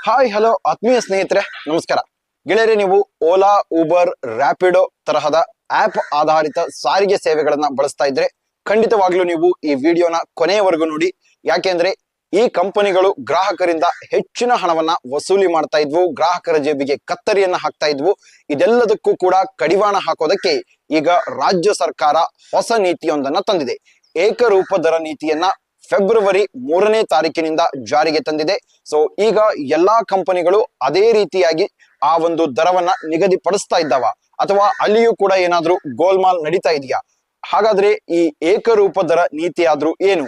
Hi hello ಆತ್ಮೀಯ ಸ್ನೇಹಿತರೆ, ನಮಸ್ಕಾರ. ಗೆಳೆಯರೆ, ನೀವು ಓಲಾ ಊಬರ್ ರ್ಯಾಪಿಡೋ ತರಹದ ಆಪ್ ಆಧಾರಿತ ಸಾರಿಗೆ ಸೇವೆಗಳನ್ನ ಬಳಸ್ತಾ ಇದ್ರೆ ಖಂಡಿತವಾಗ್ಲೂ ನೀವು ಈ ವಿಡಿಯೋನ ಕೊನೆಯವರೆಗೂ ನೋಡಿ. ಯಾಕೆಂದ್ರೆ ಈ ಕಂಪನಿಗಳು ಗ್ರಾಹಕರಿಂದ ಹೆಚ್ಚಿನ ಹಣವನ್ನ ವಸೂಲಿ ಮಾಡ್ತಾ ಇದ್ವು, ಗ್ರಾಹಕರ ಜೇಬಿಗೆ ಕತ್ತರಿಯನ್ನ ಹಾಕ್ತಾ ಇದ್ವು. ಇದೆಲ್ಲದಕ್ಕೂ ಕೂಡ ಕಡಿವಾಣ ಹಾಕೋದಕ್ಕೆ ಈಗ ರಾಜ್ಯ ಸರ್ಕಾರ ಹೊಸ ನೀತಿಯೊಂದನ್ನ ತಂದಿದೆ. ಏಕರೂಪ ದರ ನೀತಿಯನ್ನ ಫೆಬ್ರವರಿ ಮೂರನೇ ತಾರೀಕಿನಿಂದ ಜಾರಿಗೆ ತಂದಿದೆ. ಸೊ ಈಗ ಎಲ್ಲಾ ಕಂಪನಿಗಳು ಅದೇ ರೀತಿಯಾಗಿ ಆ ಒಂದು ದರವನ್ನ ನಿಗದಿಪಡಿಸ್ತಾ ಇದ್ದಾವ. ಅಥವಾ ಅಲ್ಲಿಯೂ ಕೂಡ ಏನಾದ್ರೂ ಗೋಲ್ಮಾಲ್ ನಡೀತಾ ಇದೆಯಾ? ಹಾಗಾದ್ರೆ ಈ ಏಕರೂಪ ದರ ನೀತಿ ಏನು?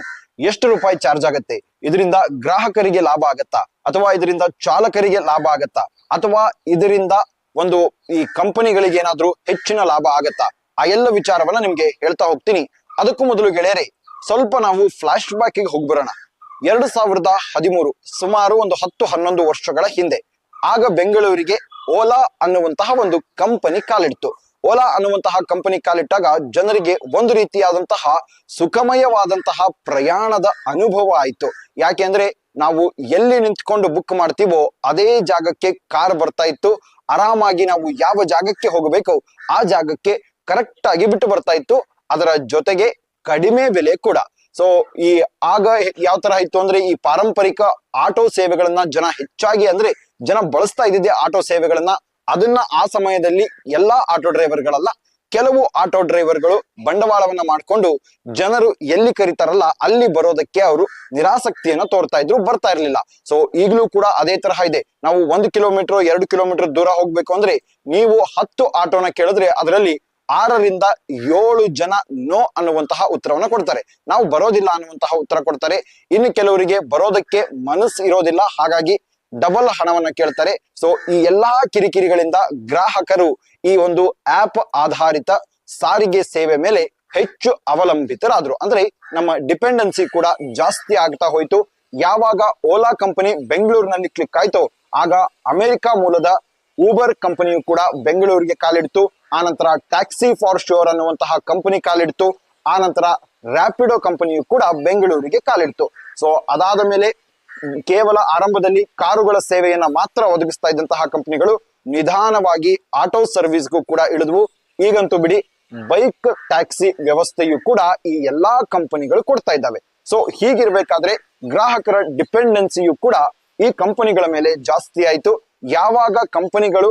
ಎಷ್ಟು ರೂಪಾಯಿ ಚಾರ್ಜ್ ಆಗತ್ತೆ? ಇದರಿಂದ ಗ್ರಾಹಕರಿಗೆ ಲಾಭ ಆಗತ್ತಾ? ಅಥವಾ ಇದರಿಂದ ಚಾಲಕರಿಗೆ ಲಾಭ ಆಗತ್ತಾ? ಅಥವಾ ಇದರಿಂದ ಒಂದು ಈ ಕಂಪನಿಗಳಿಗೆ ಏನಾದ್ರೂ ಹೆಚ್ಚಿನ ಲಾಭ ಆಗತ್ತಾ? ಆ ಎಲ್ಲ ವಿಚಾರವನ್ನ ನಿಮ್ಗೆ ಹೇಳ್ತಾ ಹೋಗ್ತೀನಿ. ಅದಕ್ಕೂ ಮೊದಲು ಗೆಳೆಯರೆ ಸ್ವಲ್ಪ ನಾವು ಫ್ಲಾಶ್ ಬ್ಯಾಕಿಗೆ ಹೋಗ್ಬರೋಣ. ಎರಡು ಸಾವಿರದ ಹದಿಮೂರು, ಸುಮಾರು ಒಂದು ಹತ್ತು, ಹನ್ನೊಂದು ವರ್ಷಗಳ ಹಿಂದೆ. ಆಗ ಬೆಂಗಳೂರಿಗೆ ಓಲಾ ಅನ್ನುವಂತಹ ಒಂದು ಕಂಪನಿ ಕಾಲಿಡ್ತು. ಓಲಾ ಅನ್ನುವಂತಹ ಕಂಪನಿ ಕಾಲಿಟ್ಟಾಗ ಜನರಿಗೆ ಒಂದು ರೀತಿಯಾದಂತಹ ಸುಖಮಯವಾದಂತಹ ಪ್ರಯಾಣದ ಅನುಭವ ಆಯಿತು. ಯಾಕೆಂದ್ರೆ ನಾವು ಎಲ್ಲಿ ನಿಂತ್ಕೊಂಡು ಬುಕ್ ಮಾಡ್ತೀವೋ ಅದೇ ಜಾಗಕ್ಕೆ ಕಾರ್ ಬರ್ತಾ ಇತ್ತು. ಆರಾಮಾಗಿ ನಾವು ಯಾವ ಜಾಗಕ್ಕೆ ಹೋಗಬೇಕು ಆ ಜಾಗಕ್ಕೆ ಕರೆಕ್ಟ್ ಆಗಿ ಬಿಟ್ಟು ಬರ್ತಾ ಇತ್ತು. ಅದರ ಜೊತೆಗೆ ಕಡಿಮೆ ಬೆಲೆ ಕೂಡ. ಸೊ ಈ ಆಗ ಯಾವ ತರ ಇತ್ತು ಅಂದ್ರೆ ಈ ಪಾರಂಪರಿಕ ಆಟೋ ಸೇವೆಗಳನ್ನ ಜನ ಹೆಚ್ಚಾಗಿ ಅಂದ್ರೆ ಜನ ಬಳಸ್ತಾ ಇದ್ದಿದ್ದೆ ಆಟೋ ಸೇವೆಗಳನ್ನ, ಅದನ್ನ ಆ ಸಮಯದಲ್ಲಿ ಎಲ್ಲಾ ಆಟೋ ಡ್ರೈವರ್ಗಳಲ್ಲ, ಕೆಲವು ಆಟೋ ಡ್ರೈವರ್ಗಳು ಬಂಡವಾಳವನ್ನ ಮಾಡ್ಕೊಂಡು ಜನರು ಎಲ್ಲಿ ಕರೀತಾರಲ್ಲ ಅಲ್ಲಿ ಬರೋದಕ್ಕೆ ಅವರು ನಿರಾಸಕ್ತಿಯನ್ನ ತೋರ್ತಾ ಇದ್ರು, ಬರ್ತಾ ಇರ್ಲಿಲ್ಲ. ಸೊ ಈಗಲೂ ಕೂಡ ಅದೇ ತರಹ ಇದೆ. ನಾವು ಒಂದು ಕಿಲೋಮೀಟರ್, ಎರಡು ಕಿಲೋಮೀಟರ್ ದೂರ ಹೋಗ್ಬೇಕು ಅಂದ್ರೆ ನೀವು ಹತ್ತು ಆಟೋನ ಕೇಳಿದ್ರೆ ಅದರಲ್ಲಿ ಆರರಿಂದ ಏಳು ಜನ ನೋ ಅನ್ನುವಂತಹ ಉತ್ತರವನ್ನು ಕೊಡ್ತಾರೆ. ನಾವು ಬರೋದಿಲ್ಲ ಅನ್ನುವಂತಹ ಉತ್ತರ ಕೊಡ್ತಾರೆ. ಇನ್ನು ಕೆಲವರಿಗೆ ಬರೋದಕ್ಕೆ ಮನಸ್ಸು ಇರೋದಿಲ್ಲ. ಹಾಗಾಗಿ ಡಬಲ್ ಹಣವನ್ನ ಕೇಳ್ತಾರೆ. ಸೊ ಈ ಎಲ್ಲಾ ಕಿರಿಕಿರಿಗಳಿಂದ ಗ್ರಾಹಕರು ಈ ಒಂದು ಆಪ್ ಆಧಾರಿತ ಸಾರಿಗೆ ಸೇವೆ ಮೇಲೆ ಹೆಚ್ಚು ಅವಲಂಬಿತರಾದ್ರು. ಅಂದ್ರೆ ನಮ್ಮ ಡಿಪೆಂಡೆನ್ಸಿ ಕೂಡ ಜಾಸ್ತಿ ಆಗ್ತಾ ಹೋಯ್ತು. ಯಾವಾಗ ಓಲಾ ಕಂಪನಿ ಬೆಂಗಳೂರಿನಲ್ಲಿ ಕ್ಲಿಕ್ ಆಯ್ತೋ, ಆಗ ಅಮೆರಿಕ ಮೂಲದ ಊಬರ್ ಕಂಪನಿಯು ಕೂಡ ಬೆಂಗಳೂರಿಗೆ ಕಾಲಿಡ್ತು. ಆನಂತರ ಟ್ಯಾಕ್ಸಿ ಫಾರ್ ಶೋರ್ ಅನ್ನುವಂತಹ ಕಂಪನಿ ಕಾಲಿಡ್ತು. ಆನಂತರ ರ್ಯಾಪಿಡೋ ಕಂಪನಿಯು ಕೂಡ ಬೆಂಗಳೂರಿಗೆ ಕಾಲಿಡ್ತು. ಸೊ ಅದಾದ ಮೇಲೆ ಕೇವಲ ಆರಂಭದಲ್ಲಿ ಕಾರುಗಳ ಸೇವೆಯನ್ನ ಮಾತ್ರ ಒದಗಿಸ್ತಾ ಇದ್ದಂತಹ ಕಂಪನಿಗಳು ನಿಧಾನವಾಗಿ ಆಟೋ ಸರ್ವಿಸ್ಗೂ ಕೂಡ ಇಳಿದ್ವು. ಈಗಂತೂ ಬಿಡಿ ಬೈಕ್ ಟ್ಯಾಕ್ಸಿ ವ್ಯವಸ್ಥೆಯು ಕೂಡ ಈ ಎಲ್ಲಾ ಕಂಪನಿಗಳು ಕೊಡ್ತಾ ಇದ್ದಾವೆ. ಸೊ ಹೀಗಿರ್ಬೇಕಾದ್ರೆ ಗ್ರಾಹಕರ ಡಿಪೆಂಡೆನ್ಸಿಯು ಕೂಡ ಈ ಕಂಪನಿಗಳ ಮೇಲೆ ಜಾಸ್ತಿ ಆಯಿತು. ಯಾವಾಗ ಕಂಪನಿಗಳು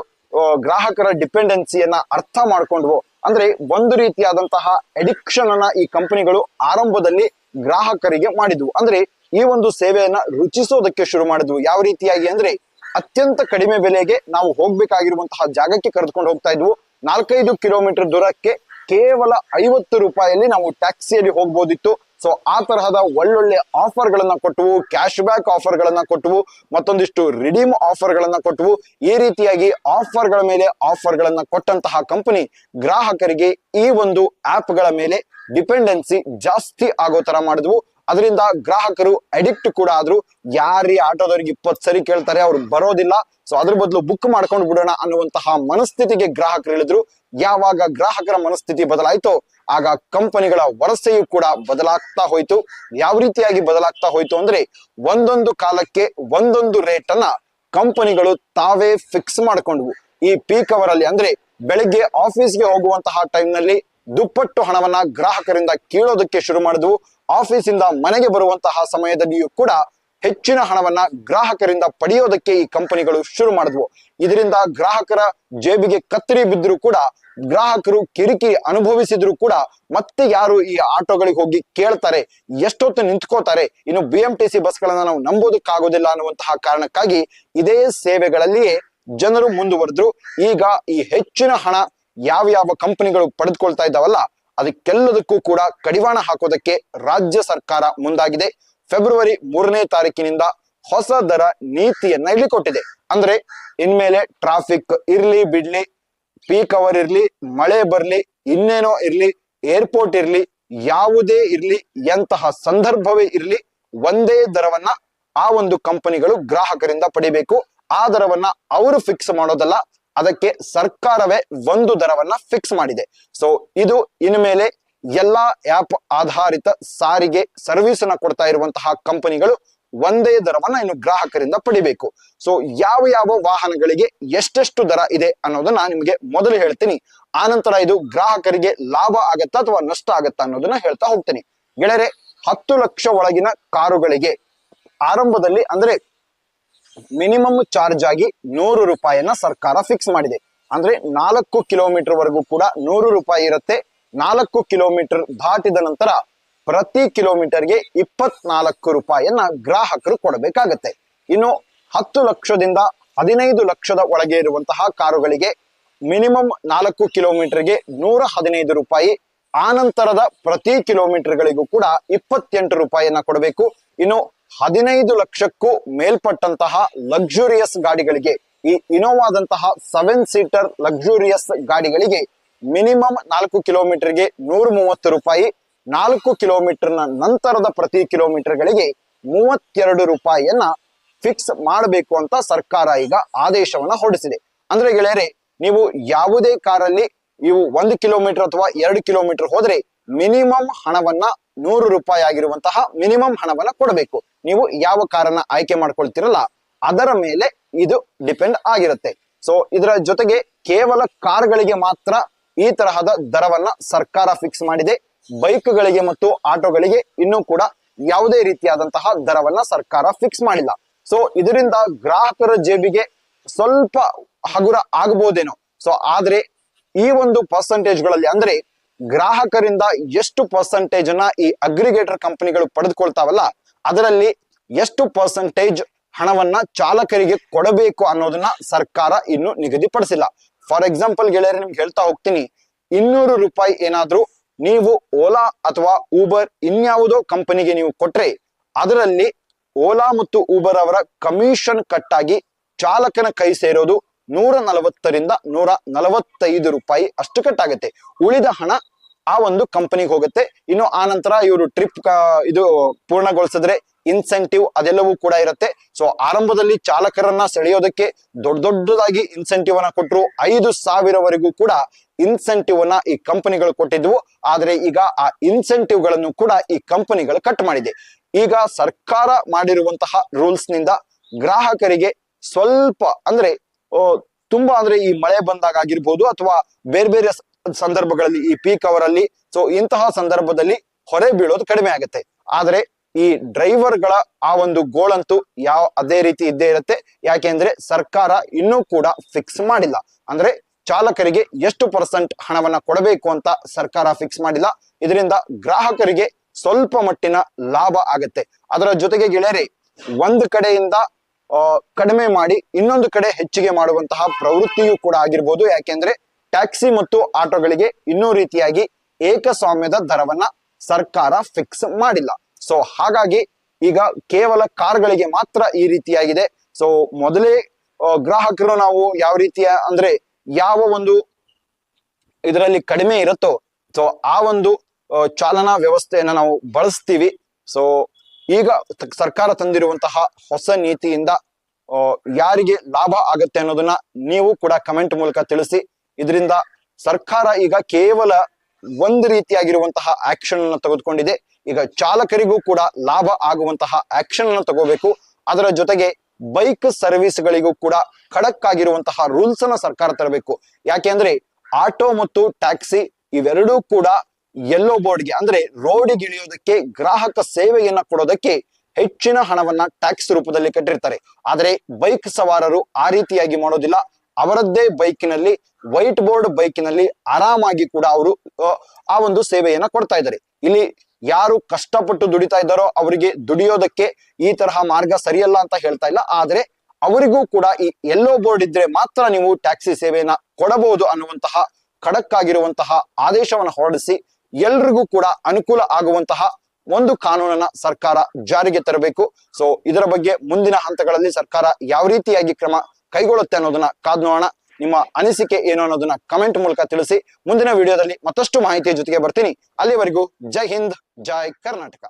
ಗ್ರಾಹಕರ ಡಿಪೆಂಡೆನ್ಸಿಯನ್ನ ಅರ್ಥ ಮಾಡ್ಕೊಂಡ್ವು. ಅಂದ್ರೆ ಒಂದು ರೀತಿಯಾದಂತಹ ಎಡಿಕ್ಷನ್ ಅನ್ನ ಈ ಕಂಪನಿಗಳು ಆರಂಭದಲ್ಲಿ ಗ್ರಾಹಕರಿಗೆ ಮಾಡಿದ್ವು. ಅಂದ್ರೆ ಈ ಒಂದು ಸೇವೆಯನ್ನ ರುಚಿಸೋದಕ್ಕೆ ಶುರು ಮಾಡಿದ್ವು. ಯಾವ ರೀತಿಯಾಗಿ ಅಂದ್ರೆ ಅತ್ಯಂತ ಕಡಿಮೆ ಬೆಲೆಗೆ ನಾವು ಹೋಗ್ಬೇಕಾಗಿರುವಂತಹ ಜಾಗಕ್ಕೆ ಕರೆದುಕೊಂಡು ಹೋಗ್ತಾ ಇದ್ವು. ನಾಲ್ಕೈದು ಕಿಲೋಮೀಟರ್ ದೂರಕ್ಕೆ ಕೇವಲ ಐವತ್ತು ರೂಪಾಯಿಯಲ್ಲಿ ನಾವು ಟ್ಯಾಕ್ಸಿಯಲ್ಲಿ ಹೋಗ್ಬೋದಿತ್ತು. ಸೊ ಆ ತರಹದ ಒಳ್ಳೊಳ್ಳೆ ಆಫರ್ ಗಳನ್ನ ಕೊಟ್ಟವು ಕ್ಯಾಶ್ ಬ್ಯಾಕ್ ಆಫರ್ ಗಳನ್ನ ಕೊಟ್ಟವು, ಮತ್ತೊಂದಿಷ್ಟು ರಿಡೀಮ್ ಆಫರ್ ಗಳನ್ನ ಕೊಟ್ಟವು, ಈ ರೀತಿಯಾಗಿ ಆಫರ್ಗಳ ಮೇಲೆ ಆಫರ್ ಗಳನ್ನ ಕೊಟ್ಟಂತಹ ಕಂಪನಿ ಗ್ರಾಹಕರಿಗೆ ಈ ಒಂದು ಆಪ್ಗಳ ಮೇಲೆ ಡಿಪೆಂಡೆನ್ಸಿ ಜಾಸ್ತಿ ಆಗೋ ತರ ಮಾಡಿದ್ವು. ಅದರಿಂದ ಗ್ರಾಹಕರು ಅಡಿಕ್ಟ್ ಕೂಡ ಆದ್ರು. ಯಾರೀ ಆಟೋದವ್ರಿಗೆ ಇಪ್ಪತ್ ಸರಿ ಕೇಳ್ತಾರೆ, ಅವ್ರು ಬರೋದಿಲ್ಲ. ಸೊ ಅದ್ರ ಬದಲು ಬುಕ್ ಮಾಡ್ಕೊಂಡು ಬಿಡೋಣ ಅನ್ನುವಂತಹ ಮನಸ್ಥಿತಿಗೆ ಗ್ರಾಹಕರು ಹೇಳಿದ್ರು ಯಾವಾಗ ಗ್ರಾಹಕರ ಮನಸ್ಥಿತಿ ಬದಲಾಯ್ತೋ ಆಗ ಕಂಪನಿಗಳ ವರಸೆಯು ಕೂಡ ಬದಲಾಗ್ತಾ ಹೋಯ್ತು. ಯಾವ ರೀತಿಯಾಗಿ ಬದಲಾಗ್ತಾ ಹೋಯ್ತು ಅಂದ್ರೆ ಒಂದೊಂದು ಕಾಲಕ್ಕೆ ಒಂದೊಂದು ರೇಟ್ ಅನ್ನ ಕಂಪನಿಗಳು ತಾವೇ ಫಿಕ್ಸ್ ಮಾಡ್ಕೊಂಡ್ವು. ಈ ಪೀಕ್ ಅವರ್ ಅಲ್ಲಿ ಅಂದ್ರೆ ಬೆಳಿಗ್ಗೆ ಆಫೀಸ್ಗೆ ಹೋಗುವಂತಹ ಟೈಮ್ನಲ್ಲಿ ದುಪ್ಪಟ್ಟು ಹಣವನ್ನ ಗ್ರಾಹಕರಿಂದ ಕೀಳೋದಕ್ಕೆ ಶುರು ಮಾಡಿದ್ವು. ಆಫೀಸಿಂದ ಮನೆಗೆ ಬರುವಂತಹ ಸಮಯದಲ್ಲಿಯೂ ಕೂಡ ಹೆಚ್ಚಿನ ಹಣವನ್ನ ಗ್ರಾಹಕರಿಂದ ಪಡೆಯೋದಕ್ಕೆ ಈ ಕಂಪನಿಗಳು ಶುರು ಮಾಡಿದ್ವು. ಇದರಿಂದ ಗ್ರಾಹಕರ ಜೇಬಿಗೆ ಕತ್ತರಿ ಬಿದ್ದರೂ ಕೂಡ ಗ್ರಾಹಕರು ಕಿರಿಕಿರಿ ಅನುಭವಿಸಿದ್ರು ಕೂಡ ಮತ್ತೆ ಯಾರು ಈ ಆಟೋಗಳಿಗೆ ಹೋಗಿ ಕೇಳ್ತಾರೆ, ಎಷ್ಟೊತ್ತು ನಿಂತ್ಕೋತಾರೆ, ಇನ್ನು ಬಿ ಎಂ ಟಿ ಸಿ ಬಸ್ಗಳನ್ನ ನಾವು ನಂಬೋದಕ್ಕಾಗೋದಿಲ್ಲ ಅನ್ನುವಂತಹ ಕಾರಣಕ್ಕಾಗಿ ಇದೇ ಸೇವೆಗಳಲ್ಲಿಯೇ ಜನರು ಮುಂದುವರೆದ್ರು. ಈಗ ಈ ಹೆಚ್ಚಿನ ಹಣ ಯಾವ ಯಾವ ಕಂಪನಿಗಳು ಪಡೆದುಕೊಳ್ತಾ ಇದ್ದಾವಲ್ಲ, ಅದಕ್ಕೆಲ್ಲದಕ್ಕೂ ಕೂಡ ಕಡಿವಾಣ ಹಾಕೋದಕ್ಕೆ ರಾಜ್ಯ ಸರ್ಕಾರ ಮುಂದಾಗಿದೆ. ಫೆಬ್ರವರಿ ಮೂರನೇ ತಾರೀಕಿನಿಂದ ಹೊಸ ದರ ನೀತಿಯನ್ನ ಇಲ್ಲಿ ಕೊಟ್ಟಿದೆ. ಅಂದ್ರೆ ಇನ್ಮೇಲೆ ಟ್ರಾಫಿಕ್ ಇರ್ಲಿ ಬಿಡ್ಲಿ ಪೀಕ್ ಅವರ್ ಇರ್ಲಿ, ಮಳೆ ಬರ್ಲಿ, ಇನ್ನೇನೋ ಇರ್ಲಿ ಏರ್ಪೋರ್ಟ್ ಇರ್ಲಿ, ಯಾವುದೇ ಇರ್ಲಿ, ಎಂತಹ ಸಂದರ್ಭವೇ ಇರ್ಲಿ, ಒಂದೇ ದರವನ್ನ ಆ ಒಂದು ಕಂಪನಿಗಳು ಗ್ರಾಹಕರಿಂದ ಪಡಿಬೇಕು. ಆ ದರವನ್ನ ಅವರು ಫಿಕ್ಸ್ ಮಾಡೋದಲ್ಲ, ಅದಕ್ಕೆ ಸರ್ಕಾರವೇ ಒಂದು ದರವನ್ನ ಫಿಕ್ಸ್ ಮಾಡಿದೆ. ಸೊ ಇದು ಇನ್ಮೇಲೆ ಎಲ್ಲಾ ಆಪ್ ಆಧಾರಿತ ಸಾರಿಗೆ ಸರ್ವಿಸ್ ಅನ್ನ ಕೊಡ್ತಾ ಇರುವಂತಹ ಕಂಪನಿಗಳು ಒಂದೇ ದರವನ್ನ ಇನ್ನು ಗ್ರಾಹಕರಿಂದ ಪಡಿಬೇಕು. ಸೊ ಯಾವ ಯಾವ ವಾಹನಗಳಿಗೆ ಎಷ್ಟೆಷ್ಟು ದರ ಇದೆ ಅನ್ನೋದನ್ನ ನಿಮಗೆ ಮೊದಲು ಹೇಳ್ತೀನಿ. ಆನಂತರ ಇದು ಗ್ರಾಹಕರಿಗೆ ಲಾಭ ಆಗತ್ತಾ ಅಥವಾ ನಷ್ಟ ಆಗತ್ತಾ ಅನ್ನೋದನ್ನ ಹೇಳ್ತಾ ಹೋಗ್ತೀನಿ. ಗೆಳೆಯರೆ, ಹತ್ತು ಲಕ್ಷ ಒಳಗಿನ ಕಾರುಗಳಿಗೆ ಆರಂಭದಲ್ಲಿ ಅಂದ್ರೆ ಮಿನಿಮಮ್ ಚಾರ್ಜ್ ಆಗಿ ನೂರು ರೂಪಾಯಿಯನ್ನ ಸರ್ಕಾರ ಫಿಕ್ಸ್ ಮಾಡಿದೆ. ಅಂದ್ರೆ ನಾಲ್ಕು ಕಿಲೋಮೀಟರ್ ವರೆಗೂ ಕೂಡ ನೂರು ರೂಪಾಯಿ ಇರುತ್ತೆ. ನಾಲ್ಕು ಕಿಲೋಮೀಟರ್ ದಾಟಿದ ನಂತರ ಪ್ರತಿ ಕಿಲೋಮೀಟರ್ಗೆ ಇಪ್ಪತ್ನಾಲ್ಕು ರೂಪಾಯಿಯನ್ನ ಗ್ರಾಹಕರು ಕೊಡಬೇಕಾಗತ್ತೆ. ಇನ್ನು ಹತ್ತು ಲಕ್ಷದಿಂದ ಹದಿನೈದು ಲಕ್ಷದ ಒಳಗೆ ಇರುವಂತಹ ಕಾರುಗಳಿಗೆ ಮಿನಿಮಮ್ ನಾಲ್ಕು ಕಿಲೋಮೀಟರ್ಗೆ ನೂರ ಹದಿನೈದು ರೂಪಾಯಿ, ಆನಂತರದ ಪ್ರತಿ ಕಿಲೋಮೀಟರ್ಗಳಿಗೂ ಕೂಡ ಇಪ್ಪತ್ತೆಂಟು ರೂಪಾಯಿಯನ್ನ ಕೊಡಬೇಕು. ಇನ್ನು ಹದಿನೈದು ಲಕ್ಷಕ್ಕೂ ಮೇಲ್ಪಟ್ಟಂತಹ ಲಕ್ಸುರಿಯಸ್ ಗಾಡಿಗಳಿಗೆ, ಈ ಇನೋವಾದಂತಹ ಸೆವೆನ್ ಸೀಟರ್ ಲಕ್ಸುರಿಯಸ್ ಗಾಡಿಗಳಿಗೆ ಮಿನಿಮಮ್ ನಾಲ್ಕು ಕಿಲೋಮೀಟರ್ಗೆ ನೂರ ಮೂವತ್ತು ರೂಪಾಯಿ ನಾಲ್ಕು ಕಿಲೋಮೀಟರ್ನ ನಂತರದ ಪ್ರತಿ ಕಿಲೋಮೀಟರ್ಗಳಿಗೆ ಮೂವತ್ತೆರಡು ರೂಪಾಯಿಯನ್ನ ಫಿಕ್ಸ್ ಮಾಡಬೇಕು ಅಂತ ಸರ್ಕಾರ ಈಗ ಆದೇಶವನ್ನ ಹೊರಡಿಸಿದೆ. ಅಂದ್ರೆ ಗೆಳೆಯರೆ, ನೀವು ಯಾವುದೇ ಕಾರಲ್ಲಿ ನೀವು ಒಂದು ಕಿಲೋಮೀಟರ್ ಅಥವಾ ಎರಡು ಕಿಲೋಮೀಟರ್ ಹೋದ್ರೆ ಮಿನಿಮಮ್ ಹಣವನ್ನ ನೂರು ರೂಪಾಯಿ ಆಗಿರುವಂತಹ ಮಿನಿಮಮ್ ಹಣವನ್ನ ಕೊಡಬೇಕು. ನೀವು ಯಾವ ಕಾರನ್ನ ಆಯ್ಕೆ ಮಾಡ್ಕೊಳ್ತಿರಲ್ಲ, ಅದರ ಮೇಲೆ ಇದು ಡಿಪೆಂಡ್ ಆಗಿರುತ್ತೆ. ಸೊ ಇದರ ಜೊತೆಗೆ ಕೇವಲ ಕಾರ್ಗಳಿಗೆ ಮಾತ್ರ ಈ ತರಹದ ದರವನ್ನ ಸರ್ಕಾರ ಫಿಕ್ಸ್ ಮಾಡಿದೆ. ಬೈಕ್ಗಳಿಗೆ ಮತ್ತು ಆಟೋಗಳಿಗೆ ಇನ್ನೂ ಕೂಡ ಯಾವುದೇ ರೀತಿಯಾದಂತಹ ದರವನ್ನ ಸರ್ಕಾರ ಫಿಕ್ಸ್ ಮಾಡಿಲ್ಲ. ಸೊ ಇದರಿಂದ ಗ್ರಾಹಕರ ಜೇಬಿಗೆ ಸ್ವಲ್ಪ ಹಗುರ ಆಗಬಹುದೇನೋ ಸೊ ಆದ್ರೆ ಈ ಒಂದು ಪರ್ಸೆಂಟೇಜ್ಗಳಲ್ಲಿ ಅಂದ್ರೆ ಗ್ರಾಹಕರಿಂದ ಎಷ್ಟು ಪರ್ಸೆಂಟೇಜ್ ಅನ್ನ ಈ ಅಗ್ರಿಗೇಟರ್ ಕಂಪನಿಗಳು ಪಡೆದುಕೊಳ್ತಾವಲ್ಲ, ಅದರಲ್ಲಿ ಎಷ್ಟು ಪರ್ಸೆಂಟೇಜ್ ಹಣವನ್ನ ಚಾಲಕರಿಗೆ ಕೊಡಬೇಕು ಅನ್ನೋದನ್ನ ಸರ್ಕಾರ ಇನ್ನು ನಿಗದಿಪಡಿಸಿಲ್ಲ. ಫಾರ್ ಎಕ್ಸಾಂಪಲ್ ಗೆಳೆಯರೆ, ನಿಮ್ಗೆ ಹೇಳ್ತಾ ಹೋಗ್ತೀನಿ. ಇನ್ನೂರು ರೂಪಾಯಿ ಏನಾದ್ರೂ ನೀವು ಓಲಾ ಅಥವಾ ಊಬರ್ ಇನ್ಯಾವುದೋ ಕಂಪನಿಗೆ ನೀವು ಕೊಟ್ರೆ ಅದರಲ್ಲಿ ಓಲಾ ಮತ್ತು ಊಬರ್ ಅವರ ಕಮಿಷನ್ ಕಟ್ ಆಗಿ ಚಾಲಕನ ಕೈ ಸೇರೋದು ನೂರ ನಲವತ್ತರಿಂದ ನೂರ ನಲವತ್ತೈದು ರೂಪಾಯಿ ಅಷ್ಟು ಕಟ್ಟಾಗತ್ತೆ. ಉಳಿದ ಹಣ ಆ ಒಂದು ಕಂಪನಿಗೆ ಹೋಗುತ್ತೆ. ಇನ್ನು ಆ ನಂತರ ಇವರು ಟ್ರಿಪ್ ಇದು ಪೂರ್ಣಗೊಳಿಸಿದ್ರೆ ಇನ್ಸೆಂಟಿವ್ ಅದೆಲ್ಲವೂ ಕೂಡ ಇರುತ್ತೆ. ಸೊ ಆರಂಭದಲ್ಲಿ ಚಾಲಕರನ್ನ ಸೆಳೆಯೋದಕ್ಕೆ ದೊಡ್ಡ ದೊಡ್ಡದಾಗಿ ಇನ್ಸೆಂಟಿವ್ ಅನ್ನ ಕೊಟ್ಟರು ಐದು ಸಾವಿರವರೆಗೂ ಕೂಡ ಇನ್ಸೆಂಟಿವ್ ಅನ್ನ ಈ ಕಂಪನಿಗಳು ಕೊಟ್ಟಿದ್ವು. ಆದ್ರೆ ಈಗ ಆ ಇನ್ಸೆಂಟಿವ್ಗಳನ್ನು ಕೂಡ ಈ ಕಂಪನಿಗಳು ಕಟ್ ಮಾಡಿದೆ. ಈಗ ಸರ್ಕಾರ ಮಾಡಿರುವಂತಹ ರೂಲ್ಸ್ನಿಂದ ಗ್ರಾಹಕರಿಗೆ ಸ್ವಲ್ಪ ಅಂದ್ರೆ ತುಂಬಾ ಅಂದ್ರೆ ಈ ಮಳೆ ಬಂದಾಗ ಆಗಿರ್ಬೋದು ಅಥವಾ ಬೇರೆ ಬೇರೆ ಸಂದರ್ಭಗಳಲ್ಲಿ ಈ ಪೀಕ್ ಅವರಲ್ಲಿ ಸೊ ಇಂತಹ ಸಂದರ್ಭದಲ್ಲಿ ಹೊರೆ ಬೀಳೋದು ಕಡಿಮೆ ಆಗುತ್ತೆ. ಆದ್ರೆ ಈ ಡ್ರೈವರ್ಗಳ ಆ ಒಂದು ಗೋಳಂತೂ ಯಾವ, ಅದೇ ರೀತಿ ಇದ್ದೇ ಇರುತ್ತೆ. ಯಾಕೆಂದ್ರೆ ಸರ್ಕಾರ ಇನ್ನೂ ಕೂಡ ಫಿಕ್ಸ್ ಮಾಡಿಲ್ಲ. ಅಂದ್ರೆ ಚಾಲಕರಿಗೆ ಎಷ್ಟು ಪರ್ಸೆಂಟ್ ಹಣವನ್ನ ಕೊಡಬೇಕು ಅಂತ ಸರ್ಕಾರ ಫಿಕ್ಸ್ ಮಾಡಿಲ್ಲ. ಇದರಿಂದ ಗ್ರಾಹಕರಿಗೆ ಸ್ವಲ್ಪ ಮಟ್ಟಿನ ಲಾಭ ಆಗತ್ತೆ. ಅದರ ಜೊತೆಗೆ ಗೆಳೆಯರೆ, ಒಂದು ಕಡೆಯಿಂದ ಕಡಿಮೆ ಮಾಡಿ ಇನ್ನೊಂದು ಕಡೆ ಹೆಚ್ಚಿಗೆ ಮಾಡುವಂತಹ ಪ್ರವೃತ್ತಿಯೂ ಕೂಡ ಆಗಿರ್ಬೋದು. ಯಾಕೆಂದ್ರೆ ಟ್ಯಾಕ್ಸಿ ಮತ್ತು ಆಟೋಗಳಿಗೆ ಇನ್ನೂ ರೀತಿಯಾಗಿ ಏಕಸ್ವಾಮ್ಯದ ದರವನ್ನ ಸರ್ಕಾರ ಫಿಕ್ಸ್ ಮಾಡಿಲ್ಲ. ಸೊ ಹಾಗಾಗಿ ಈಗ ಕೇವಲ ಕಾರ್ಗಳಿಗೆ ಮಾತ್ರ ಈ ರೀತಿಯಾಗಿದೆ. ಸೊ ಮೊದಲೇ ಗ್ರಾಹಕರು ನಾವು ಯಾವ ರೀತಿಯ ಅಂದ್ರೆ ಯಾವ ಒಂದು ಇದರಲ್ಲಿ ಕಡಿಮೆ ಇರುತ್ತೋ ಸೊ ಆ ಒಂದು ಚಾಲನಾ ವ್ಯವಸ್ಥೆಯನ್ನ ನಾವು ಬಳಸ್ತೀವಿ. ಸೊ ಈಗ ಸರ್ಕಾರ ತಂದಿರುವಂತಹ ಹೊಸ ನೀತಿಯಿಂದ ಯಾರಿಗೆ ಲಾಭ ಆಗತ್ತೆ ಅನ್ನೋದನ್ನ ನೀವು ಕೂಡ ಕಮೆಂಟ್ ಮೂಲಕ ತಿಳಿಸಿ. ಇದರಿಂದ ಸರ್ಕಾರ ಈಗ ಕೇವಲ ಒಂದು ರೀತಿಯಾಗಿರುವಂತಹ ಆಕ್ಷನ್ ಅನ್ನು ತೆಗೆದುಕೊಂಡಿದೆ. ಈಗ ಚಾಲಕರಿಗೂ ಕೂಡ ಲಾಭ ಆಗುವಂತಹ ಆಕ್ಷನ್ ಅನ್ನು ತಗೋಬೇಕು. ಅದರ ಜೊತೆಗೆ ಬೈಕ್ ಸರ್ವಿಸ್ಗಳಿಗೂ ಕೂಡ ಖಡಕ್ ಆಗಿರುವಂತಹ ರೂಲ್ಸ್ ಅನ್ನ ಸರ್ಕಾರ ತರಬೇಕು. ಯಾಕೆಂದ್ರೆ ಆಟೋ ಮತ್ತು ಟ್ಯಾಕ್ಸಿ ಇವೆರಡೂ ಕೂಡ ಯೆಲ್ಲೋ ಬೋರ್ಡ್ಗೆ ಅಂದ್ರೆ ರೋಡಿಗೆ ಇಳಿಯೋದಕ್ಕೆ ಗ್ರಾಹಕ ಸೇವೆಯನ್ನ ಕೊಡೋದಕ್ಕೆ ಹೆಚ್ಚಿನ ಹಣವನ್ನ ಟ್ಯಾಕ್ಸ್ ರೂಪದಲ್ಲಿ ಕಟ್ಟಿರ್ತಾರೆ. ಆದರೆ ಬೈಕ್ ಸವಾರರು ಆ ರೀತಿಯಾಗಿ ಮಾಡೋದಿಲ್ಲ. ಅವರದ್ದೇ ಬೈಕಿನಲ್ಲಿ ವೈಟ್ ಬೋರ್ಡ್ ಬೈಕಿನಲ್ಲಿ ಆರಾಮಾಗಿ ಕೂಡ ಅವರು, ಆ ಒಂದು ಸೇವೆಯನ್ನ ಕೊಡ್ತಾ ಇದ್ದಾರೆ. ಇಲ್ಲಿ ಯಾರು ಕಷ್ಟಪಟ್ಟು ದುಡಿತಾ ಇದ್ದಾರೋ ಅವರಿಗೆ ದುಡಿಯೋದಕ್ಕೆ ಈ ತರಹ ಮಾರ್ಗ ಸರಿಯಲ್ಲ ಅಂತ ಹೇಳ್ತಾ ಇಲ್ಲ. ಆದ್ರೆ ಅವರಿಗೂ ಕೂಡ ಈ ಎಲ್ಲೋ ಬೋರ್ಡ್ ಇದ್ರೆ ಮಾತ್ರ ನೀವು ಟ್ಯಾಕ್ಸಿ ಸೇವೆಯನ್ನ ಕೊಡಬಹುದು ಅನ್ನುವಂತಹ ಖಡಕ್ ಆಗಿರುವಂತಹ ಆದೇಶವನ್ನು ಹೊರಡಿಸಿ ಎಲ್ರಿಗೂ ಕೂಡ ಅನುಕೂಲ ಆಗುವಂತಹ ಒಂದು ಕಾನೂನನ್ನ ಸರ್ಕಾರ ಜಾರಿಗೆ ತರಬೇಕು. ಸೊ ಇದರ ಬಗ್ಗೆ ಮುಂದಿನ ಹಂತಗಳಲ್ಲಿ ಸರ್ಕಾರ ಯಾವ ರೀತಿಯಾಗಿ ಕ್ರಮ ಕೈಗೊಳ್ಳುತ್ತೆ ಅನ್ನೋದನ್ನ ಕಾದ್ ನೋಡೋಣ. ನಿಮ್ಮ ಅನಿಸಿಕೆ ಏನು ಅನ್ನೋದನ್ನ ಕಮೆಂಟ್ ಮೂಲಕ ತಿಳಿಸಿ. ಮುಂದಿನ ವಿಡಿಯೋದಲ್ಲಿ ಮತ್ತಷ್ಟು ಮಾಹಿತಿಯ ಜೊತೆಗೆ ಬರ್ತೀನಿ. ಅಲ್ಲಿವರೆಗೂ ಜೈ ಹಿಂದ್, ಜೈ ಕರ್ನಾಟಕ.